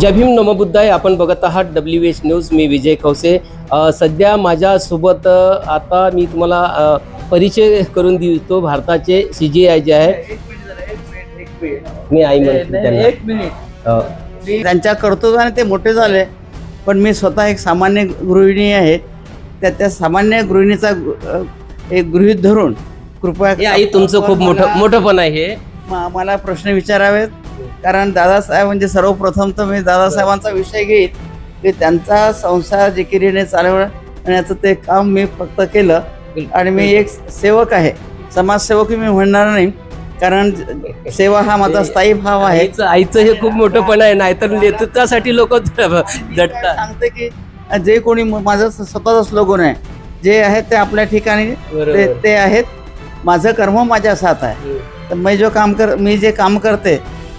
जय भीम नमबुद्धाय आपण बघत आहात डब्ल्यू एच न्यूज मी विजय अ, सध्या माझ्यासोबत आता मी तुम्हाला परिचय करून देतो. भारताचे सी जी आय जे आहे. मी आई म्हणतो मिनिट. अ, त्यांच्या कर्तृत्वाने ते मोठे झाले पण मी स्वतः एक सामान्य गृहिणी आहे. त्या त्या सामान्य गृहिणीचा एक गृहित धरून कृपया हे आई तुमचं खूप मोठं मोठं पण आहे. हे मला प्रश्न विचारावेत. कारण दादासाहेब म्हणजे सर्वप्रथम तर मी दादासाहेबांचा विषय घेईन की त्यांचा संसार जिकिरीने चालवण्याचं ते काम मी फक्त केलं. आणि मी एक सेवक आहे. समाजसेवक मी म्हणणार नाही कारण सेवा हा माझा स्थायी भाव आहे. आईचं हे खूप मोठं पण आहे नाहीतर नेतृत्वासाठी लोक सांगते की जे कोणी म- माझं स्वतःचं स्लोगन आहे जे आहेत ते आपल्या ठिकाणी. ते आहेत. माझं कर्म माझ्या साथ आहे. तर मी जो काम कर मी जे काम करते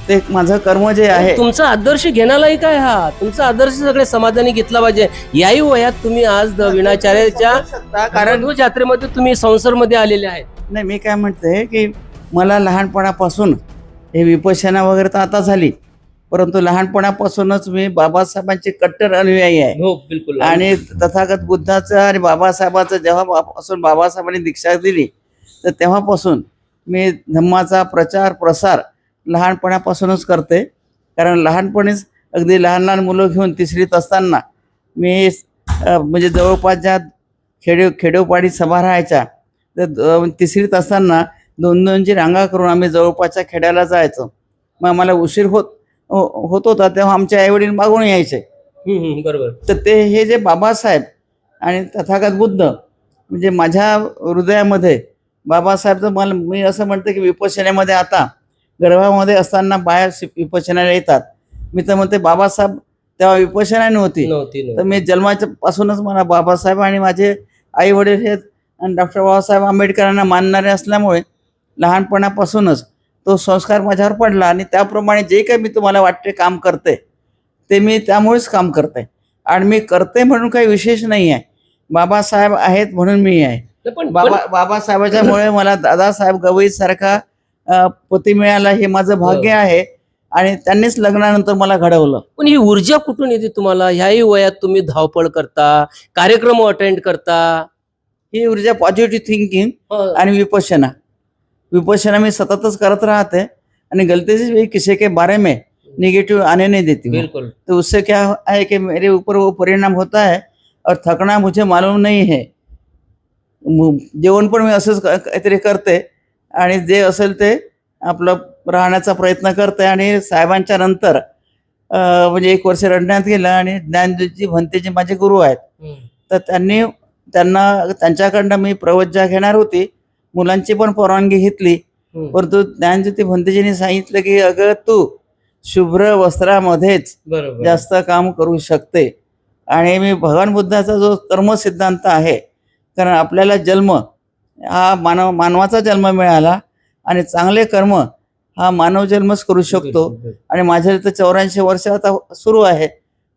ते माझं कर्म जे आहे. तुमचा आदर्श घेण्यालाही काय हा? तुमचा आदर्श सगळे समाजाने घेतला पाहिजे. याही वयात तुम्ही आज द विनाचार्याच्या कारण यात्रेमध्ये तुम्ही संसारमध्ये आलेले आहेत. नाही मी काय म्हणते की मला लहानपणापासून हे विपश्यना वगैरे तर आता झाली. परंतु लहानपणापासूनच मी बाबासाहेबांचे कट्टर अनुयायी आहे. हो बिलकुल. आणि तथागत बुद्धाचं आणि बाबासाहेबाचं जेव्हापासून बाबासाहेबांनी दीक्षा दिली तर तेव्हापासून मी धम्माचा प्रचार प्रसार लहानपणापासूनच करते. कारण लहानपणीच अगदी लहान लहान मुलं घेऊन तिसरीत असताना मी म्हणजे जवळपास ज्या खेडे खेडोपाडी सभा राहायच्या तर तिसरीत असताना दोन दोनची रांगा करून आम्ही जवळपासच्या खेड्याला जायचो. मग आम्हाला उशीर होत हो- होत होता तेव्हा आमचे आईवडील मागून यायचे. बरोबर. तर ते हे जे बाबासाहेब आणि तथागत बुद्ध म्हणजे माझ्या हृदयामध्ये बाबासाहेब तर मला मी असं म्हणतो की विपश्यनेमध्ये आता गर्भामध्ये असताना बाहेर विपश्यनाला येतात. मी तर म्हणते बाबासाहेब तेव्हा विपश्यना नव्हती. तर. मी जन्माच्या पासूनच मला बाबासाहेब आणि माझे आई वडील हे आणि डॉक्टर बाबासाहेब आंबेडकरांना मानणारे असल्यामुळे लहानपणापासूनच तो संस्कार माझ्यावर पडला आणि त्याप्रमाणे जे काही मी तुम्हाला वाटते काम करते ते मी त्यामुळेच काम करते. आणि मी करते म्हणून काही विशेष नाही आहे. बाबासाहेब आहेत म्हणून मी आहे. बाबा बाबासाहेबाच्यामुळे मला दादासाहेब गवई सारखा पती मिळाला हे माझं भाग्य आहे. आणि त्यांनीच लग्नानंतर मला घडवलं. पण ही ऊर्जा कुठून येते तुम्हाला? ह्याही वयात तुम्ही धावपळ करता कार्यक्रम अटेंड करता? ही ऊर्जा पॉझिटिव्ह थिंकिंग आणि विपश्यना. विपश्यना मैं सततच करत रहते. आणि गलती से भी किसी के बारे में निगेटिव आने नहीं देती बिलकुल. तो उससे क्या है कि मेरे ऊपर वो परिणाम होता है और थकना मुझे मालूम नहीं है। जेवण पण मी असंच काहीतरी करते आणि जे असेल ते आपलं राहण्याचा प्रयत्न करते आणि साहेबांच्या नंतर म्हणजे एक वर्ष रडण्यात गेलं आणि ज्ञानज्योती भंतेचे माझे गुरु आहेत. तर त्यांनी त्यांना त्यांच्याकडनं मी प्रवज्जा घेणार होती. मुलांची पण परवानगी घेतली. परंतु ज्ञानज्योती भंतेजींनी सांगितलं की अगं तू शुभ्र वस्त्रामध्येच जास्त काम करू शकते. आणि मी भगवान बुद्धाचा जो कर्मसिद्धांत आहे कारण आपल्याला जन्म हा मानव मानवाचा जन्म मिळाला आणि चांगले कर्म हा मानव जन्मच करू शकतो. आणि माझ्या तर चौऱ्याऐंशी वर्ष आता सुरू आहे.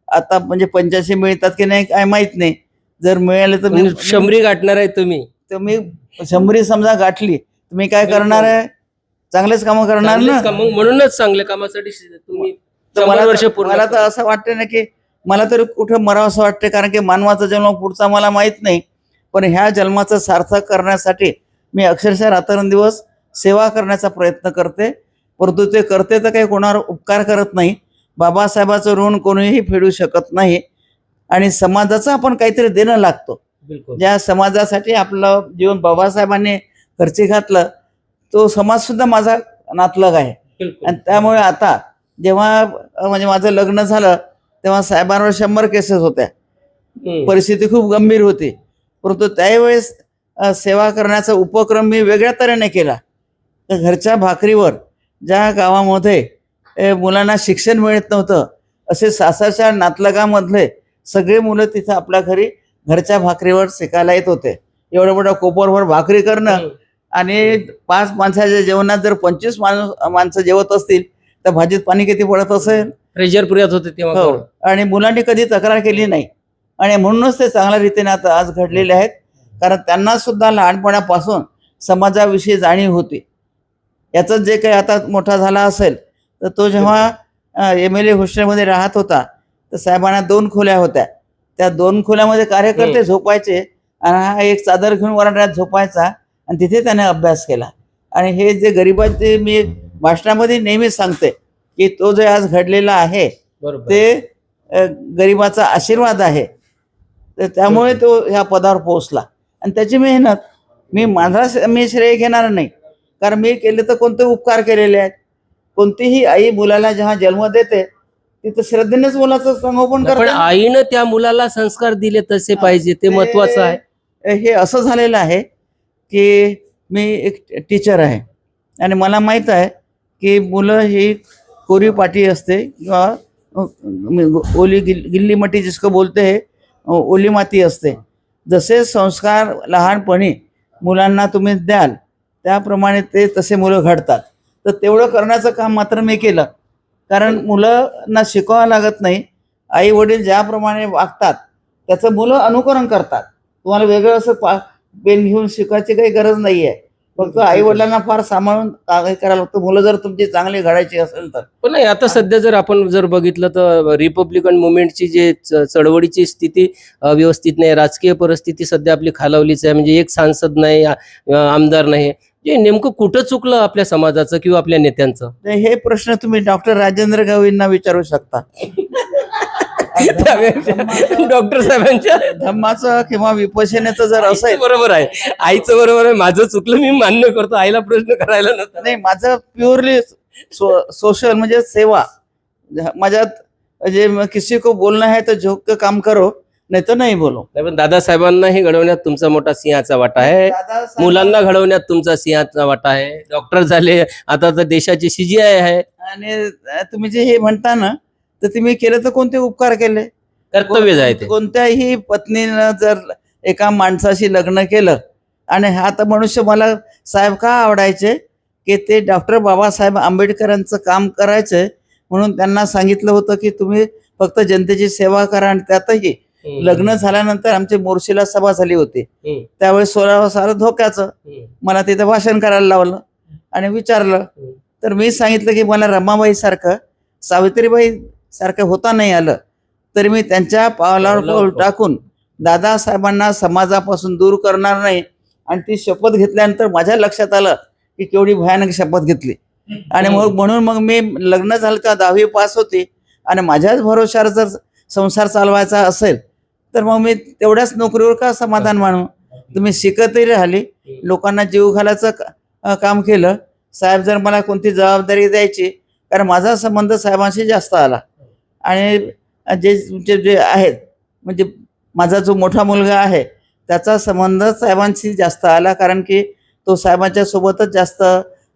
आता म्हणजे पंच्याऐंशी मिळतात की नाही काय माहीत नाही. जर मिळाले तर मी शंभरी गाठणार आहे तुम्ही. तर मी शंभरी समजा गाठली मी काय करणार आहे? चांगलेच कामं करणार ना? म्हणूनच चांगल्या कामासाठी तुम्ही मला तर असं वाटतं ना की मला तरी कुठं मरावं असं वाटतं कारण की मानवाचा जन्म पुढचा मला माहीत नाही. पण ह्या जन्माचं सार्थक करण्यासाठी मी अक्षरशः रात्रंदिवस सेवा करण्याचा प्रयत्न करते. परंतु ते करते तर काही कोणावर उपकार करत नाही. बाबासाहेबाचं ऋण कोणीही फेडू शकत नाही. आणि समाजाचं आपण काहीतरी देणं लागतो. ज्या समाजासाठी आपलं जीवन बाबासाहेबांनी खर्ची घातलं तो समाजसुद्धा माझा नातलग आहे. आणि त्यामुळे आता जेव्हा म्हणजे माझं लग्न झालं तेव्हा साहेबांवर शंभर केसेस होत्या. परिस्थिती खूप गंभीर होती. परंतु त्यावेळेस सेवा करण्याचा उपक्रम मी वेगळ्या तऱ्हेने केला. तर घरच्या भाकरीवर ज्या गावामध्ये मुलांना शिक्षण मिळत नव्हतं असे सासरच्या नातलगामधले सगळे मुलं तिथं आपल्या घरी घरच्या भाकरीवर शिकायला येत होते. एवढं मोठं कोपरभर भाकरी करणं. आणि पाच माणसाच्या जेवणात जर पंचवीस माणूस माणसं जेवत असतील तर भाजीत पाणी किती पडत असेल? प्रेशर पुऱ्यात होते तेव्हा हो. आणि मुलांनी कधी तक्रार केली नाही. आणि म्हणूनच ते चांगल्या रीतीने आता आज घडलेले आहेत. कारण त्यांना सुद्धा लहानपणापासून समाजाविषयी जाणीव होती. याचं जे काही आता मोठा झाला असेल तर तो जेव्हा एम एल ए हॉस्टेलमध्ये राहत होता तर साहेबांना दोन खोल्या होत्या. त्या दोन खोल्यामध्ये कार्यकर्ते. झोपायचे आणि हा एक चादर घेऊन वरांड्यात झोपायचा आणि तिथे त्याने अभ्यास केला. आणि हे जे गरिबांचे मी भाषणामध्ये नेहमीच सांगते की तो जे आज घडलेला आहे ते गरिबाचा आशीर्वाद आहे. तर त्यामुळे तो ह्या पदावर पोहोचला. आणि त्याची मेहनत मी माझा मी श्रेय घेणार नाही. कारण मी केले तर कोणते उपकार केलेले आहेत? कोणतीही आई मुलाला जेव्हा जन्म देते तिथं श्रद्धेनेच मुलाचं संगोपन करते. आईनं त्या मुलाला संस्कार दिले तसे पाहिजे ते महत्वाचं आहे. हे असं झालेलं आहे की मी एक टीचर आहे. आणि मला माहीत आहे की मुलं ही कोरी पाटी असते किंवा ओली गिल गिल्ली मटी जिसको बोलते है ओली माती असते. जसे संस्कार लहानपणी मुलांना तुम्ही द्याल त्याप्रमाणे ते तसे मुलं घडतात. तर तेवढं करण्याचं काम मात्र मी केलं. कारण मुलांना शिकवावं लागत नाही. आई वडील ज्याप्रमाणे वागतात त्याचं मुलं अनुकरण करतात. तुम्हाला वेगळं असं पा पेन घेऊन शिकवायची काही गरज नाही आहे फक्त आई वडिलांना फार सांभाळून हे करायला लागतं मुलं जर तुमची चांगली घडायची असेल तर. पण नाही आता सध्या जर आपण जर बघितलं तर रिपब्लिकन मुवमेंटची जे चळवळीची स्थिती व्यवस्थित नाही राजकीय परिस्थिती सध्या आपली खालावलीच आहे. म्हणजे एक सांसद नाही आमदार नाही. जे नेमकं कुठं चुकलं आपल्या समाजाचं किंवा आपल्या नेत्यांचं? हे प्रश्न तुम्ही डॉक्टर राजेंद्र गावींना विचारू शकता. डॉक्टर साहेबांच्या धम्माचं किंवा विपशनेचं जर असेल बरोबर आहे. आईचं बरोबर आहे. माझं चुकलं मी मान्य करतो. आईला प्रश्न करायला नव्हता नाही माझं प्युअरली सोशल म्हणजे सेवा. माझ्यात म्हणजे म- किसी को बोलना है तो झोक काम करो नाही तर नाही बोलो पण दादासाहेबांनाही घडवण्यात तुमचा मोठा सिंहाचा वाटा आहे. मुलांना घडवण्यात तुमचा सिंहाचा वाटा आहे. डॉक्टर झाले आता तर देशाची सीजीआय आहे. आणि तुम्ही जे हे म्हणता ना तर तुम्ही केलं तर कोणते उपकार केले? कर्तव्य आहे ते. कोणत्याही पत्नीनं जर एका माणसाशी लग्न केलं आणि हा तर मनुष्य मला साहेब का आवडायचे? की ते डॉक्टर बाबासाहेब आंबेडकरांचं काम करायचे म्हणून त्यांना सांगितलं होतं की तुम्ही फक्त जनतेची सेवा करा आणि त्यातही लग्न झाल्यानंतर आमची मोर्शीला सभा झाली होती. त्यावेळेस सोळावं सारं धोक्याचं. मला तिथं भाषण करायला लावलं आणि विचारलं. तर मी सांगितलं की मला रमाबाई सारखं सावित्रीबाई सारखं होता नाही आलं. तरी मी त्यांच्या पावलावर पाऊल. टाकून दादासाहेबांना समाजापासून दूर करणार नाही. आणि ती शपथ घेतल्यानंतर माझ्या लक्षात आलं की केवढी भयानक शपथ घेतली. आणि मग म्हणून मग मी लग्न झालं का दहावी पास होती. आणि माझ्याच भरोशावर जर संसार चालवायचा असेल तर मग मी तेवढ्याच नोकरीवर का समाधान मानू? तुम्ही शिकतही राहिली. लोकांना जीव घालायचं काम केलं. साहेब जर मला कोणती जबाबदारी द्यायची? कारण माझा संबंध साहेबांशी जास्त आला. आणि जे जे जे आहेत म्हणजे माझा जो मोठा मुलगा आहे त्याचा संबंध साहेबांशी जास्त आला कारण की तो साहेबांच्या सोबतच जास्त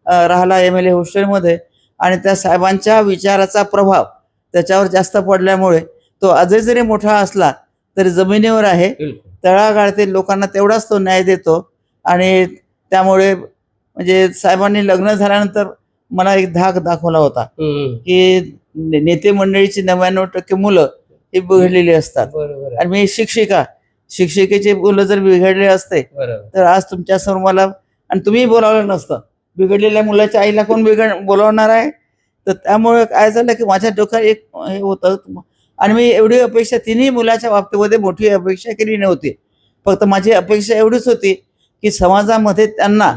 राहिला एम एल ए हॉस्टेलमध्ये आणि त्या साहेबांच्या विचाराचा प्रभाव त्याच्यावर जास्त पडल्यामुळे तो आजही जरी मोठा असला तरी जमिनीवर आहे. तळागाळातील लोकांना तेवढाच तो न्याय देतो आणि त्यामुळे म्हणजे साहेबांनी लग्न झाल्यानंतर मला एक धाक दाखवला होता. की नेते मंडळीची नव्याण्णव टक्के मुलं ही बिघडलेली असतात. आणि मी शिक्षिका शिक्षिकेची मुलं जर बिघडले असते बरोबर. तर आज तुमच्यासमोर मला आणि तुम्ही बोलावलं नसतं. बिघडलेल्या मुलाच्या आईला कोण बिघड बोलावणार आहे? तर त्यामुळे काय झालं की माझ्या डोक्यात एक हे होतं. आणि मी एवढी अपेक्षा तिन्ही मुलाच्या बाबतीमध्ये मोठी अपेक्षा केली नव्हती. फक्त माझी अपेक्षा एवढीच होती की समाजामध्ये त्यांना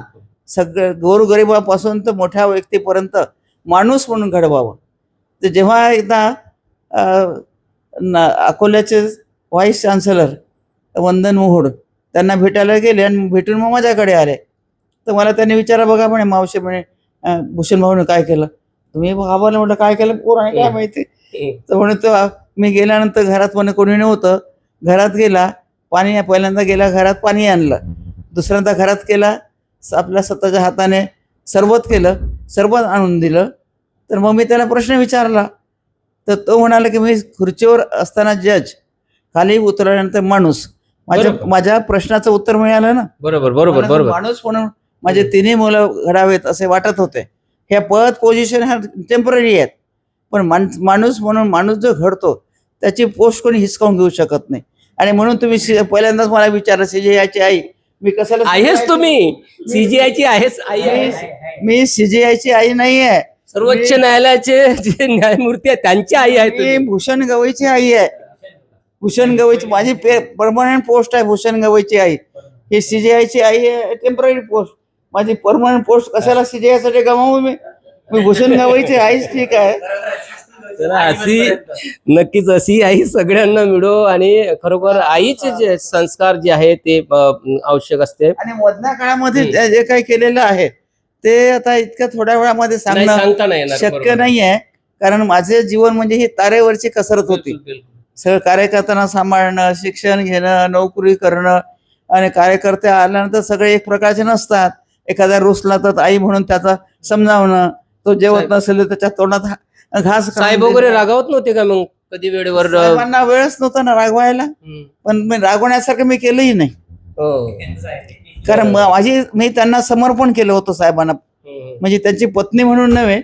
सगळं गोरगरिबापासून तर मोठ्या व्यक्तीपर्यंत माणूस म्हणून घडवावं. तर जेव्हा एकदा अकोल्याचे व्हाईस चान्सलर वंदन मोहोड त्यांना भेटायला गेले आणि भेटून मग माझ्याकडे आले. तर मला त्यांनी विचारा बघा म्हणे मावशी म्हणे भूषण भाऊने काय केलं? तुम्ही भावाला म्हटलं काय केलं? पोराने काय माहिती. तर म्हणे तो मी गेल्यानंतर घरात म्हणे कोणी नव्हतं. घरात गेला पाणी पहिल्यांदा गेला घरात पाणी आणलं. दुसऱ्यांदा घरात केला आपल्या स्वतःच्या हाताने सरबत केलं सरबत आणून दिलं. तर मग मी त्याला प्रश्न विचारला. तर तो म्हणाला की मी खुर्चीवर असताना जज खाली उतरल्यानंतर माणूस. माझ्या. माझ्या प्रश्नाचं उत्तर मिळालं ना? बरोबर बरोबर बरोबर. माणूस म्हणून माझे तिन्ही मुलं घडावेत असे वाटत होते. हे पद पोझिशन ह्या टेंपररी आहेत. पण माणूस म्हणून माणूस जो घडतो त्याची पोस्ट कोणी हिसकावून घेऊ शकत नाही. आणि म्हणून तुम्ही पहिल्यांदाच मला विचारलं सीजीआयची आई मी कशाला आहेस तुम्ही. सीजीआयची आहेस आई आहे. मी सीजीआयची आई नाही आहे सर्वोच्च न्यायालयाचे जे न्यायमूर्ती आहेत त्यांची आई आहे मी तुम्ही. भूषण गवईची आई आहे. भूषण गवईची माझी परमनंट पोस्ट आहे भूषण गवईची आई. ही सीजीआय ची आई आहे टेंपररी पोस्ट माझी परमनंट पोस्ट कशाला सीजीआयसाठी गमावू मी? मी भूषण गवईची आईच ठीक आहे. तर अशी नक्कीच अशी आई सगळ्यांना मिळो आणि खरोखर आईचे जे संस्कार जे आहे ते अ, आवश्यक असते. आणि मधल्या काळामध्ये जे काही केलेलं आहे ते आता इतक्या थोड्या वेळामध्ये नाही सांगणं सांगता नाही येणार, शक्य बरोबर. नाही आहे कारण माझे जीवन म्हणजे ही तारेवरची कसरत होती बिलकुल, बिलकुल. सगळं कार्यकर्त्यांना सांभाळणं शिक्षण घेणं नोकरी करणं आणि कार्यकर्ते आल्यानंतर सगळे एक प्रकारचे नसतात एखादा रुसला तर आई म्हणून त्याचा समजावणं तो जेवत साहेब- नसेल तर त्याच्या तोंडात हा- घास साहेब देणं. वगैरे रागावत नव्हते का मग कधी वेळेवर अ, साहेबांना वेळच नव्हता ना रागवायला हम्म. पण मी रागवण्यासारखं मी केलंही नाही हो. कारण म- माझी मी त्यांना समर्पण केलं होतं साहेबांना. म्हणजे त्यांची पत्नी म्हणून नव्हे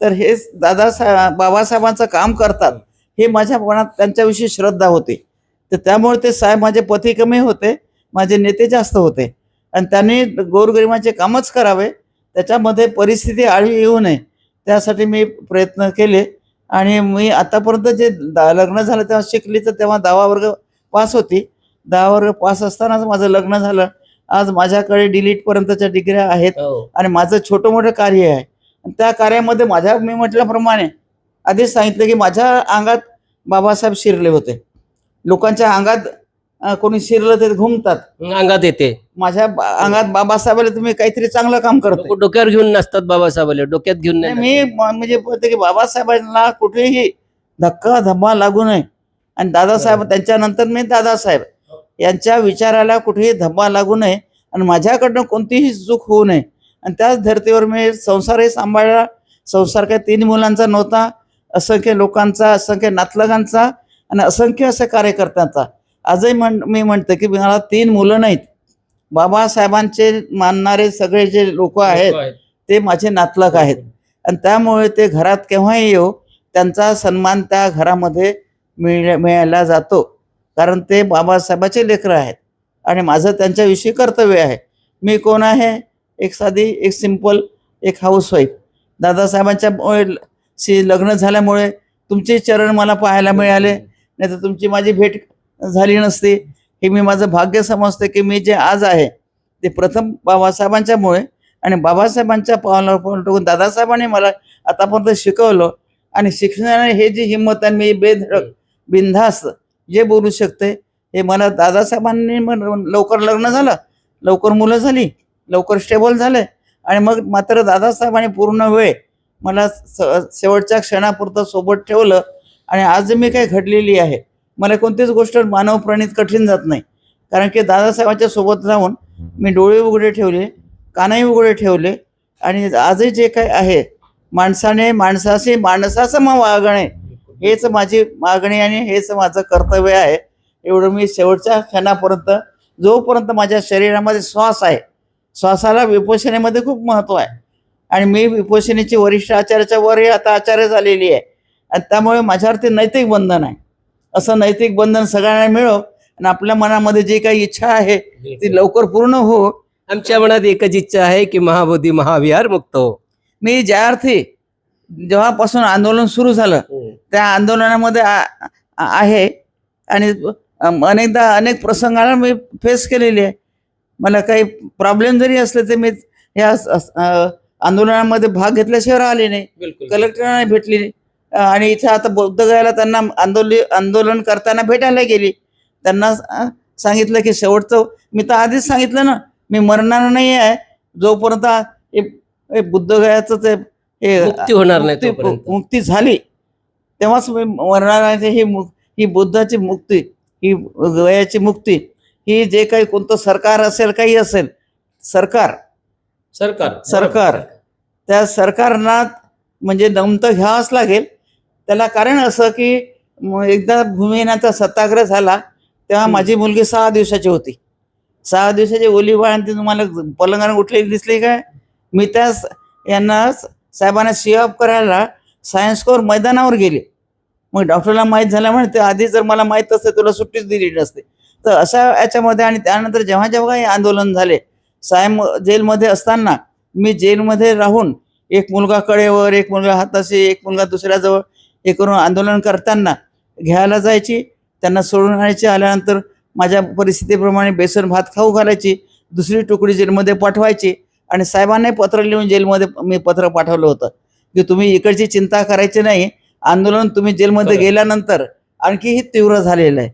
तर हे दादासाहेब बाबासाहेबांचं काम करतात हे माझ्या मनात त्यांच्याविषयी श्रद्धा होती. तर त्यामुळे ते साहेब माझे पती कमी होते माझे नेते जास्त होते. आणि त्यांनी गोरगरिबाचे कामच करावे त्याच्यामध्ये परिस्थिती आळी येऊ नये त्यासाठी मी प्रयत्न केले. आणि मी आतापर्यंत जे दा- लग्न झालं तेव्हा शिकली तर तेव्हा दहा वर्ग पास होती. दहा वर्ग पास असतानाच माझं लग्न झालं. आज माझ्याकडे डिलीट पर्यंतच्या डिग्र्या आहेत. हो. आणि माझं छोटं मोठं कार्य आहे. त्या कार्यामध्ये माझ्या मी म्हटल्याप्रमाणे आधीच सांगितलं की माझ्या अंगात बाबासाहेब शिरले होते. लोकांच्या अंगात कोणी शिरलं ते घुमतात. अंगात येते. माझ्या अंगात बाबासाहेबाला तुम्ही काहीतरी चांगलं काम करतो डोक्यावर घेऊन नसतात बाबासाहेबाला. डोक्यात घेऊन नाही मी म्हणजे बोलते की बाबासाहेबांना कुठेही धक्का धम्मा लागू नये. आणि दादासाहेब त्यांच्यानंतर मी दादासाहेब. यांच्या विचाराला कुठेही धब्बा लागू नये आणि माझ्याकडनं कोणतीही चूक होऊ नये. आणि त्याच धर्तीवर मी संसारही सांभाळला. संसार काय तीन मुलांचा नव्हता असंख्य लोकांचा असंख्य नातलगांचा आणि असंख्य असे कार्यकर्त्यांचा. आजही म्हण मी म्हणते की मला तीन मुलं नाहीत. बाबासाहेबांचे मानणारे सगळे जे लोक आहेत. ते माझे नातलग आहेत. आणि त्यामुळे ते घरात केव्हाही येऊ त्यांचा सन्मान त्या घरामध्ये मिळ मिळायला जातो. कारण ते बाबासाहेबाचे लेकरं आहेत. आणि माझं त्यांच्याविषयी कर्तव्य आहे. मी कोण आहे? एक साधी एक सिंपल एक हाऊसवाईफ दादासाहेबांच्या शी लग्न झाल्यामुळे तुमचे चरण मला पाहायला मिळाले. नाही तर तुमची माझी भेट झाली नसती. हे मी माझं भाग्य समजते की मी जे आज आहे ते प्रथम बाबासाहेबांच्यामुळे आणि बाबासाहेबांच्या पावलावर पाऊल टाकून दादासाहेबांनी मला आतापर्यंत शिकवलं. आणि शिक्षणाने हे जी हिंमत आणि मी बेधडक बिनधास्त जे बोलू शकते हे मला दादासाहेबांनी म्हण- लवकर लग्न झालं लवकर मुलं झाली लवकर स्टेबल झाले आणि मग मात्र दादासाहेबांनी पूर्ण वेळ मला स- शेवटच्या क्षणापुरतं सोबत ठेवलं. आणि आज मी काय घडलेली आहे मला कोणतीच गोष्ट मानवप्रणीत कठीण जात नाही. कारण की दादासाहेबांच्या सोबत राहून मी डोळे उघडे ठेवले कानही उघडे ठेवले. आणि आजही जे काही आहे माणसाने माणसाशी माणसाचं मग वागणे हेच माझी मागणी आणि हेच माझं कर्तव्य आहे. एवढं मी शेवटच्या क्षणापर्यंत जोपर्यंत माझ्या शरीरामध्ये श्वास आहे श्वासाला विपोषणेमध्ये खूप महत्त्व आहे. आणि मी विपोषणेची वरिष्ठ आचार्याच्या वरही आता आचार्य झालेली आहे. आणि त्यामुळे माझ्यावरती नैतिक बंधन आहे. असं नैतिक बंधन सगळ्यांना मिळो आणि आपल्या मनामध्ये जी काही इच्छा आहे ती लवकर पूर्ण हो. आमच्या मनात एकच इच्छा आहे की महाबोधी महाविहार मुक्त हो. मी ज्या अर्थी जेव्हापासून आंदोलन सुरू झालं त्या आंदोलनामध्ये आहे. आणि अनेकदा अनेक प्रसंगाला मी फेस केलेली आहे. मला काही प्रॉब्लेम जरी असले ते मी या आंदोलनामध्ये भाग घेतल्याशिवाय राहिले नाही. बिलकुल. कलेक्टरांना भेटली आणि इथे आता बौद्धगयाला त्यांना आंदोलन आंदोलन करताना भेटायला गेली. त्यांना सांगितलं की शेवटचं मी तर आधीच सांगितलं ना मी मरणार नाही आहे जोपर्यंत हे- हे बुद्धगयाचं ते हे मुक्ती होणार नाही मुक्ती- झाली. तेव्हाच मी मरणार आहे ते ही ही बुद्धाची मुक्ती ही गयाची मुक्ती ही जे काही कोणतं सरकार असेल काही असेल सरकार. सरकार. सरकार. त्या सरकारना म्हणजे दमतं घ्यावंच लागेल. त्याला कारण असं की एकदा भूमिहीनाचा सत्याग्रह झाला तेव्हा. माझी मुलगी सहा दिवसाची होती. सहा दिवसाची ओली बाळ ती तुम्हाला पलंगाने उठलेली दिसली काय? मी त्या स- साहेबांना सी ऑफ करायला सायन्स कोर मैदानावर गेले. मग डॉक्टरला माहीत झाल्यामुळे ते आधी जर मला माहीत असते तुला सुट्टीच दिली नसते. तर अशा याच्यामध्ये आणि त्यानंतर जेव्हा जेव्हा हे आंदोलन झाले साहेब जेलमध्ये असताना मी जेलमध्ये राहून एक मुलगा कडेवर एक मुलगा हाताशी एक मुलगा दुसऱ्याजवळ हे करून आंदोलन करताना घ्यायला जायची त्यांना सोडून आणायची आल्यानंतर माझ्या परिस्थितीप्रमाणे बेसन भात खाऊ घालायची दुसरी तुकडी जेलमध्ये पाठवायची आणि साहेबांनाही पत्र लिहून जेलमध्ये मी पत्र पाठवलं होतं. की तुम्ही इकडची चिंता करायची नाही आंदोलन तुम्ही जेलमध्ये. गेल्यानंतर आणखीही तीव्र झालेलं आहे.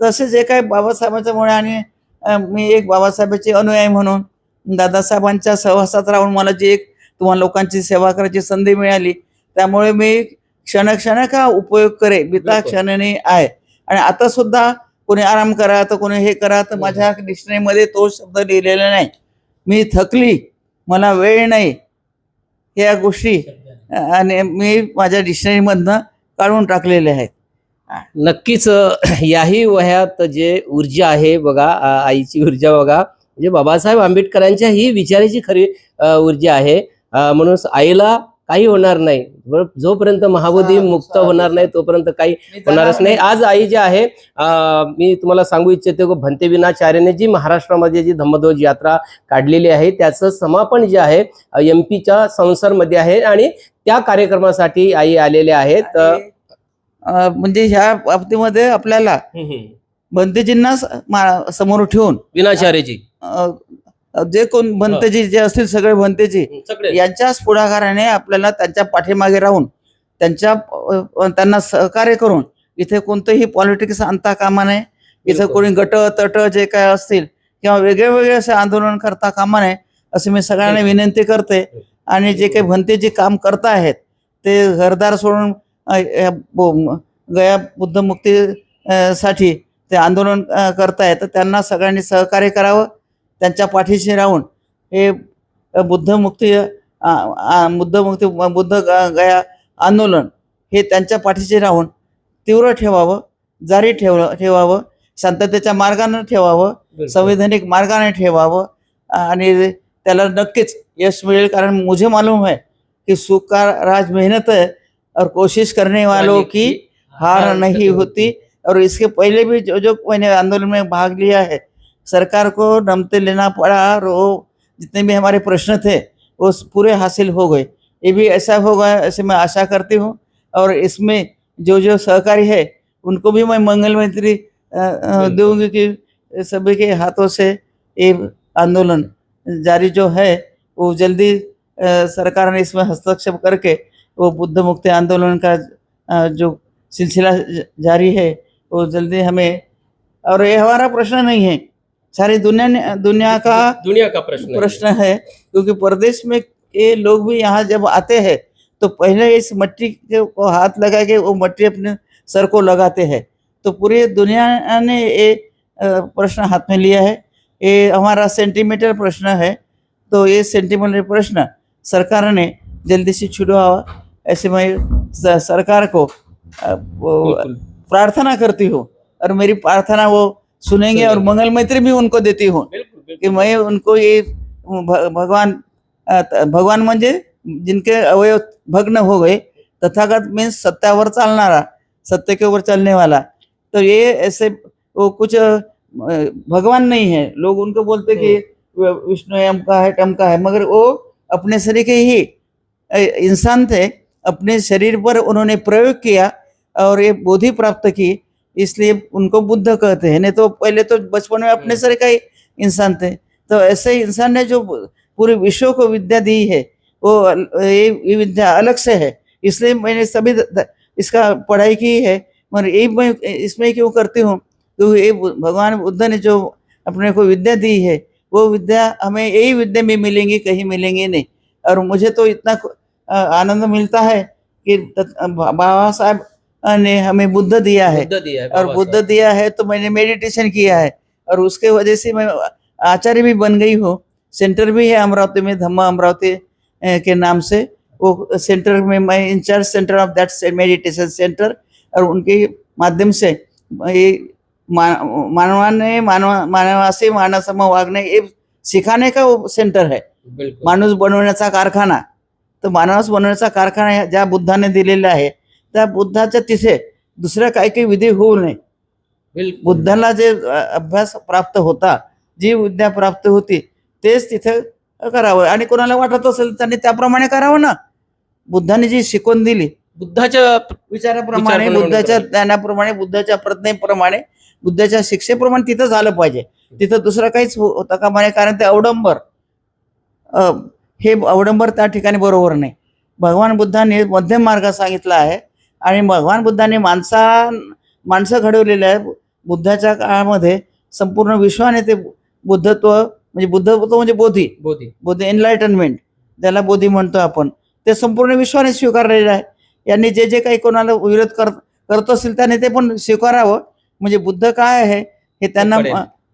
तसे जे काय बाबासाहेबांच्यामुळे आणि मी एक बाबासाहेबांचे अनुयायी म्हणून दादासाहेबांच्या सहवासात राहून मला जी एक तुम्हाला लोकांची सेवा करायची संधी मिळाली त्यामुळे मी क्षणक्षण का उपयोग करे बिता. क्षणनी आहे. आणि आता सुद्धा कोणी आराम करा तर कोणी हे करा तर माझ्या डिक्शनरीमध्ये तो शब्द लिहिलेला नाही. मी थकली मला वेळ नाही. या गोष्टी आणि मी माझ्या डिक्शनरीमधनं काढून टाकलेल्या आहेत. नक्कीच याही वयात जे ऊर्जा आहे बघा आईची ऊर्जा बघा. म्हणजे बाबासाहेब आंबेडकरांच्या ही विचाराची खरी ऊर्जा आहे. म्हणून आईला काही होणार नाही? जोपर्यंत महाबोधी मुक्त. होणार नाही तोपर्यंत काही होणारच नाही. आज आई जे आहे मी तुम्हाला सांगू इच्छिते की भंते विनाचार्याने जी महाराष्ट्रामध्ये जी धम्मध्वज यात्रा काढलेली आहे त्याचं समापन जे आहे एम पीच्या संसरमध्ये आहे आणि त्या कार्यक्रमासाठी आई आलेले आहेत. म्हणजे ह्या बाबतीमध्ये आपल्याला भंतेजींना समोर ठेवून विनाचार्याची अं, जे कोण भंतेजी जे असतील सगळे भंतेजी यांच्याच पुढाकाराने आपल्याला त्यांच्या पाठीमागे राहून त्यांच्या त्यांना सहकार्य करून इथे कोणतंही पॉलिटिक्स आणता कामा नये इथं. कोणी गट तट जे काय असतील किंवा वेगळे वेगळे असे आंदोलन करता कामा नये असे मी सगळ्यांना. विनंती करते आणि जे काही भंतेजी काम करता आहेत ते घरदार सोडून गया बुद्धमुक्ती अ, साठी ते आंदोलन करतायत तर त्यांना सगळ्यांनी सहकार्य करावं त्यांच्या पाठीशी राहून हे बुद्धमुक्ती बुद्धमुक्ती बुद्ध गया आंदोलन हे त्यांच्या पाठीशी राहून तीव्र ठेवावं जारी ठेव ठेवावं शांततेच्या मार्गानं ठेवावं संवैधानिक मार्गाने ठेवावं आणि त्याला नक्कीच यश मिळेल. कारण मुझे मालूम है कि सुख का राज मेहनत है और कोशिश करने वालों की हार नहीं होती। और इसके पहले भी जो जो मैंने आंदोलन में भाग लिया है सरकार को नमते लेना पड़ा और वो जितने भी हमारे प्रश्न थे वो पूरे हासिल हो गए। ये भी ऐसा होगा ऐसे मैं आशा करती हूँ। और इसमें जो जो सहकारी है उनको भी मैं मंगल मैत्री। दूँगी कि सभी के हाथों से ये आंदोलन जारी जो है वो जल्दी सरकार ने इसमें हस्तक्षेप करके वो बुद्ध मुक्ति आंदोलन का जो सिलसिला जारी है वो जल्दी हमें और ये हमारा प्रश्न नहीं है। सारी दुनिया ने दुनिया का दुनिया का प्रश्न है. प्रश्न है क्योंकि प्रदेश में के लोग भी यहाँ जब आते हैं तो पहले इस मट्टी के को हाथ लगा के वो मट्टी अपने सर को लगाते हैं तो पूरी दुनिया ने ये प्रश्न हाथ में लिया है ये हमारा सेंटीमीटर प्रश्न है तो ये सेंटीमीटर प्रश्न सरकार ने जल्दी से छुड़वावा ऐसे मैं सरकार को. प्रार्थना करती हूँ और मेरी प्रार्थना वो सुनेंगे और मंगल मैत्री भी उनको देती हूँ. कि मैं उनको ये भगवान भगवान म्हणजे जिनके अवयव भग्न हो गए तथागत मीन्स सत्यावर चालणारा सत्य के ऊपर चलने वाला तो ये ऐसे वो कुछ भगवान नहीं है। लोग उनको बोलते कि विष्णु अमका है टमका है मगर वो अपने शरीर के ही इंसान थे। अपने शरीर पर उन्होंने प्रयोग किया और ये बोधि प्राप्त की। इसलिए उनको बुद्ध कहते हैं। नहीं तो पहले तो बचपन में अपने शरीर का ही इंसान थे। तो ऐसे इंसान ने जो पूरे विश्व को विद्या दी है वो ये विद्या अलग से है। इसलिए मैंने सभी इसका पढ़ाई की है। मगर ये मैं इसमें क्यों करती हूँ? क्योंकि ये भगवान बुद्ध ने जो अपने को विद्या दी है वो विद्या हमें यही विद्या में मिलेंगी कहीं मिलेंगी नहीं। और मुझे तो इतना आनंद मिलता है कि बाबा साहब ने हमें बुद्ध दिया है। बुद्ध दिया है और बुद्ध. दिया है तो मैंने मेडिटेशन किया है। और उसके वजह से मैं आचार्य भी बन गई हूँ। सेंटर भी है अमरावती में धम्मा अमरावती के नाम से। वो सेंटर में मैं incharge centre of that meditation centre और उनके माध्यम से ये मानवाने मानव मानवासी मानसम वागणे ये सिखाने का वो सेंटर है. माणूस बनवण्याचा कारखाना। तर माणूस बनवण्याचा कारखाना ज्या बुद्धाने दिलेला आहे। त्या बुद्धाच्या तिथे दुसऱ्या काही काही विधी होऊ नये. बुद्धाला जे अभ्यास प्राप्त होता जी विद्या प्राप्त होती तेच तिथे करावं. आणि कोणाला वाटत असेल त्यांनी त्याप्रमाणे करावं ना? बुद्धाने जी शिकवण दिली बुद्धाच्या विचाराप्रमाणे बुद्धाच्या. ज्ञानाप्रमाणे बुद्धाच्या प्रज्ञेप्रमाणे बुद्धाच्या शिक्षेप्रमाणे तिथं झालं पाहिजे. तिथं दुसरं काहीच होता का म्हणे? कारण ते अवडंबर. हे अवडंबर त्या ठिकाणी बरोबर नाही. भगवान बुद्धाने मध्यम मार्ग सांगितला आहे आणि भगवान बुद्धाने माणसा माणसं घडवलेले आहे बुद्धाच्या काळामध्ये संपूर्ण विश्वाने ते बुद्धत्व म्हणजे बुद्धत्व म्हणजे बोधी. बोधी. बुद्ध एनलायटनमेंट ज्याला बोधी म्हणतो आपण. ते संपूर्ण विश्वाने स्वीकारलेलं आहे. यांनी जे जे काही कोणाला विरोध कर करत असेल त्याने ते पण स्वीकारावं. म्हणजे बुद्ध काय आहे हे त्यांना.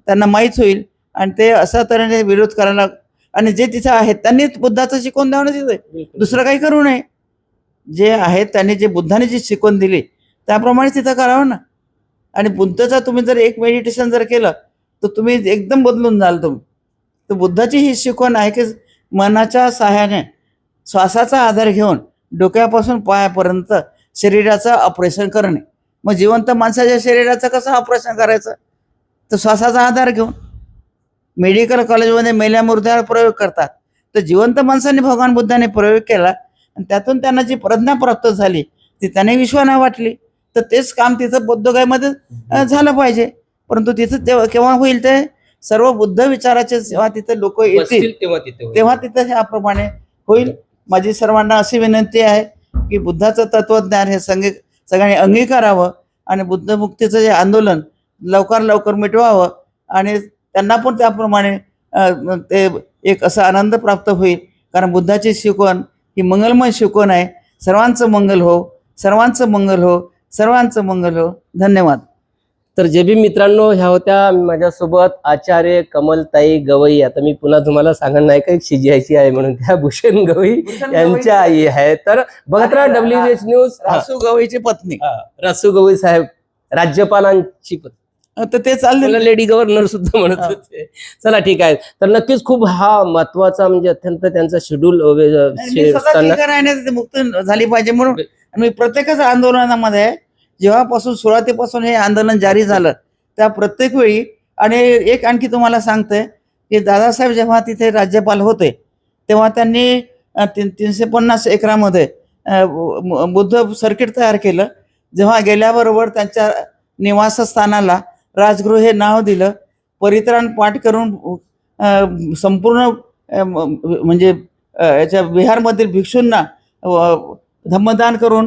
त्यांना माहीत होईल. आणि ते अशा तऱ्हेने विरोध करायला आणि जे तिथे आहेत त्यांनीच बुद्धाचं शिकवून द्यावं ना तिथे दुसरं काही करू नये. जे आहेत त्यांनी जे बुद्धाने जी शिकवण दिली त्याप्रमाणे तिथं करावं ना. आणि बुद्धाचा तुम्ही जर एक मेडिटेशन जर केलं तर तुम्ही एकदम बदलून जाल तुम्ही. तर बुद्धाची ही शिकवण आहे की मनाच्या सहाय्याने श्वासाचा आधार घेऊन डोक्यापासून पायापर्यंत शरीराचं ऑपरेशन करणे. मग जिवंत माणसाच्या शरीराचं कसं ऑपरेशन करायचं? तर श्वासाचा आधार घेऊन. मेडिकल कॉलेजमध्ये मेल्या मुर्द्यावर प्रयोग करतात. तर जिवंत माणसाने भगवान बुद्धाने प्रयोग केला आणि त्यातून त्यांना जी प्रज्ञा प्राप्त झाली ती त्याने विश्वाना वाटली. तर तेच काम तिथं बौद्धगायमध्ये झालं पाहिजे. परंतु तिथं तेव्हा केव्हा होईल ते सर्व बुद्ध विचाराचे जेव्हा तिथे लोक येतील तेव्हा तिथे होईल. तेव्हा तिथं ह्याप्रमाणे होईल. माझी सर्वांना अशी विनंती आहे की बुद्धाचं तत्वज्ञान हे संगी सगळ्यांनी अंगीकारावं आणि बुद्धमुक्तीचं जे आंदोलन लवकर लवकर मिटवावं आणि त्यांना पण त्याप्रमाणे ते एक असा आनंद प्राप्त होईल. कारण बुद्धाची शिकवण ही मंगलमय शिकवण आहे? सर्वांचं मंगल हो सर्वांचं मंगल हो सर्वांचं मंगल हो. धन्यवाद. तर जे बी मित्रांनो ह्या होत्या माझ्यासोबत आचार्य कमलताई गवई. आता मी पुन्हा तुम्हाला सांगणार नाही का सीजीआयची आहे म्हणून. त्या भूषण गवई यांच्या आई आहे. तर बघत राहा डब्ल्यू एच न्यूज रासू गवईची पत्नी. रासू गवई साहेब राज्यपालांची पत्नी. तर ते चालले लेडी गव्हर्नर सुद्धा म्हणत. होते. चला ठीक आहे. तर नक्कीच खूप हा महत्त्वाचा म्हणजे अत्यंत त्यांचा शेड्यूल मुक्त झाली पाहिजे म्हणून. प्रत्येकच आंदोलनामध्ये जेव्हापासून सुरुवातीपासून हे आंदोलन जारी झालं त्या प्रत्येक वेळी आणि एक आणखी तुम्हाला सांगते की दादासाहेब जेव्हा तिथे राज्यपाल होते तेव्हा त्यांनी तीनशे पन्नास एकरामध्ये बुद्ध सर्किट तयार केलं. जेव्हा गेल्याबरोबर त्यांच्या निवासस्थानाला राजगृह हे नाव दिलं. परित्राण पाठ करून संपूर्ण म्हणजे याच्या बिहारमधील भिक्षूंना धम्मदान करून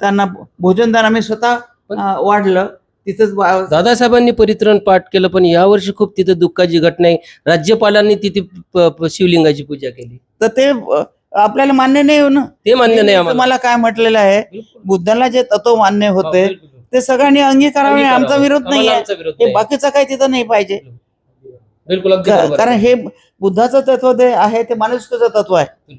त्यांना भोजनदान आम्ही स्वतः वाढलं. तिथंच दादासाहेबांनी परित्रण पाठ केलं पण यावर्षी खूप तिथे दुःखाची घटना आहे. राज्यपालांनी तिथे शिवलिंगाची पूजा केली. तर ते आपल्याला मान्य नाही हो ना. ते मान्य नाही मी आम्हाला. तुम्हाला काय म्हटलेलं आहे. बुद्धाला जे तत्व मान्य होते बिलकुल. ते सगळ्यांनी अंगीकारावे अंगीकारावं. आमचा विरोध नाही आम्हाला आहे आमचा विरोध हे नाही. बाकीचं काही तिथं नाही पाहिजे. बिलकुल अगदी का- बरोबर. कारण हे बुद्धाचं तत्व जे आहे ते माणुसकीचं तत्व आहे.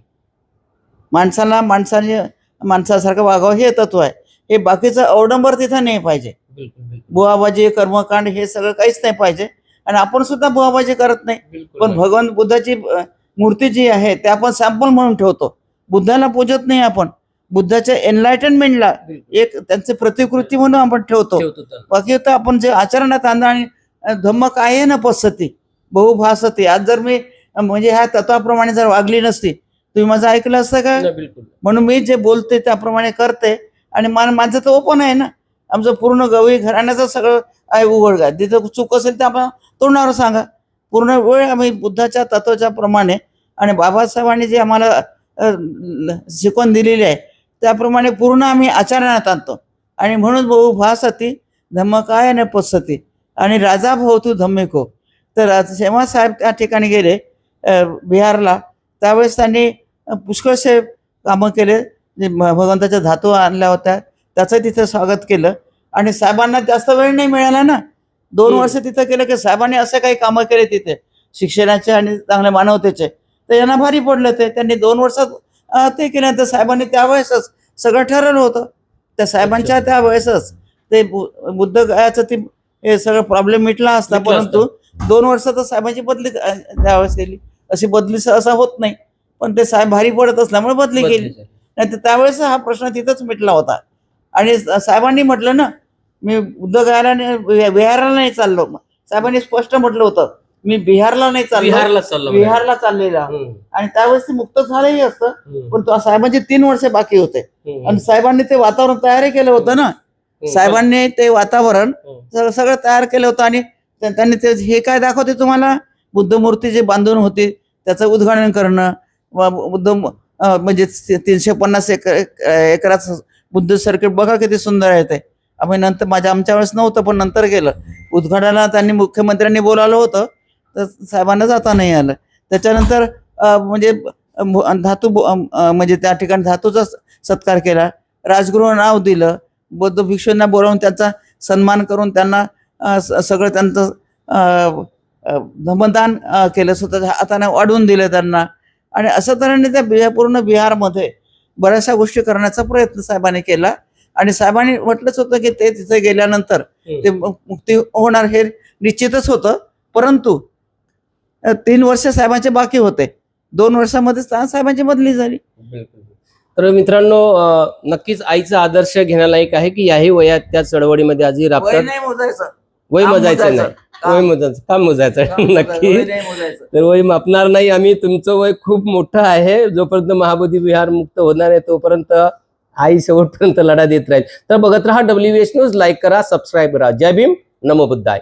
माणसाला माणसाने माणसासारखं वागावं हे तत्व आहे. हे बाकीचं अवडंबर तिथं नाही पाहिजे. बिलकुल, बिलकुल. बुवाबाजी कर्मकांड हे सगळं काहीच नाही पाहिजे. आणि आपण सुद्धा बुवाबाजी करत नाही. बिलकुल पण भगवान बुद्धाची अ, मूर्ती जी आहे ते आपण सॅम्पल म्हणून ठेवतो. बुद्धाला पूजत नाही आपण. बुद्धाच्या एनलायटनमेंटला. एक त्यांचे प्रतिकृती म्हणून आपण ठेवतो. तर. बाकी तर आपण जे आचरणात आणलं आणि धम्म काय आहे ना पद्धती बहुभासती. आज जर मी म्हणजे ह्या तत्वाप्रमाणे जर वागली नसती तुम्ही माझं ऐकलं असतं का? म्हणून मी जे बोलते त्याप्रमाणे करते. आणि माझं तर ओपन आहे ना. आमचं पूर्ण गवळी घराण्याचं सगळं आहे उघडगा. जिथं चूक असेल ते आपण तोंडावर सांगा. पूर्ण वेळ आम्ही बुद्धाच्या तत्वाच्या प्रमाणे आणि बाबासाहेबांनी जे आम्हाला शिकवण दिलेली आहे त्याप्रमाणे पूर्ण आम्ही आचरणात आणतो. आणि म्हणून बहु भासती धम्मकाय न पसती. आणि राजा भवतू धम्मिको. तर जेव्हा साहेब त्या ठिकाणी गेले बिहारला. त्यावेळेस त्यांनी पुष्कळसे कामं केले. भगवंताच्या धातू आणल्या होत्या. त्याचं तिथं स्वागत केलं. आणि साहेबांना जास्त वेळ नाही मिळाला ना. दोन. वर्ष तिथं केलं की साहेबांनी असे काही कामं केले तिथे. शिक्षणाचे आणि चांगले मानवतेचे. तर यांना भारी पडलं ते. त्यांनी दोन वर्षात ते केल्यानंतर साहेबांनी त्यावेळेसच सगळं ठरवलं होतं. त्या साहेबांच्या त्या वेळेसच ते बुद्ध गयाचं ते हे सगळं प्रॉब्लेम मिटला असता. परंतु दोन वर्षात साहेबांची बदली त्यावेळेस केली. अशी बदली सहसा होत नाही. पण ते साहेब भारी पडत असल्यामुळे बदली केली. नाही तर त्यावेळेस हा प्रश्न तिथंच मिटला होता. आणि साहेबांनी म्हटलं ना मी बुद्ध गयाला विहाराला नाही चाललो. साहेबांनी स्पष्ट म्हटलं होतं. मी बिहारला नाही चाललो. बिहारला चाललो बिहारला चाललेला. आणि त्यावेळेस ते मुक्त झालंही असतं. पण तो साहेबांचे तीन वर्ष बाकी होते. आणि साहेबांनी ते वातावरण तयारही केलं होतं ना. साहेबांनी ते वातावरण सगळं तयार केलं होतं आणि त्या- त्यांनी ते हे काय दाखवते तुम्हाला? बुद्ध मूर्ती जे बांधून होती त्याचं उद्घाटन करणं बुद्ध म्हणजे तीनशे पन्नास एकर एकरात बुद्ध सर्किट बघा किती सुंदर आहे ते. आम्ही नंतर माझ्या आमच्या वेळेस नव्हतं पण नंतर गेलं. उद्घाटनाला त्यांनी मुख्यमंत्र्यांनी बोलावलं होतं. तर साहेबांना जाता नाही आलं. त्याच्यानंतर म्हणजे धातू म्हणजे त्या ठिकाणी धातूचा सत्कार केला. राजगृह नाव दिलं. बौद्ध भिक्षूंना बोलावून त्यांचा सन्मान करून त्यांना सगळं त्यांचं धमदान केलं. स्वतःच्या हाताने वाढवून दिलं त्यांना. आणि असं तऱ्हेने त्या बिहा पूर्ण बिहारमध्ये बऱ्याचशा गोष्टी करण्याचा प्रयत्न साहेबांनी केला. आणि साहेबांनी म्हटलंच होतं की ते तिथे गेल्यानंतर ते मुक्ती होणार हे निश्चितच होतं. परंतु तीन वर्ष साहेबांचे बाकी होते. दोन वर्षामध्ये साहेबांची बदली झाली. बिलकुल. तर मित्रांनो नक्कीच आईचा आदर्श घेण्यालायक आहे की याही वयात त्या चळवळीमध्ये आजही राबतात? वय मोजायचं. नाही. वय मोजायचं. काम मोजायचं. नक्की. तर वय मापणार नाही आम्ही. तुमचं वय खूप मोठं आहे. जोपर्यंत महाबोधी विहार मुक्त होणार आहे तोपर्यंत आई शेवटपर्यंत लढा देत राहील. तर बघत राहा डब्ल्यू एच न्यूज लाईक करा सबस्क्राईब करा. जय भीम. नमो बुद्धाय.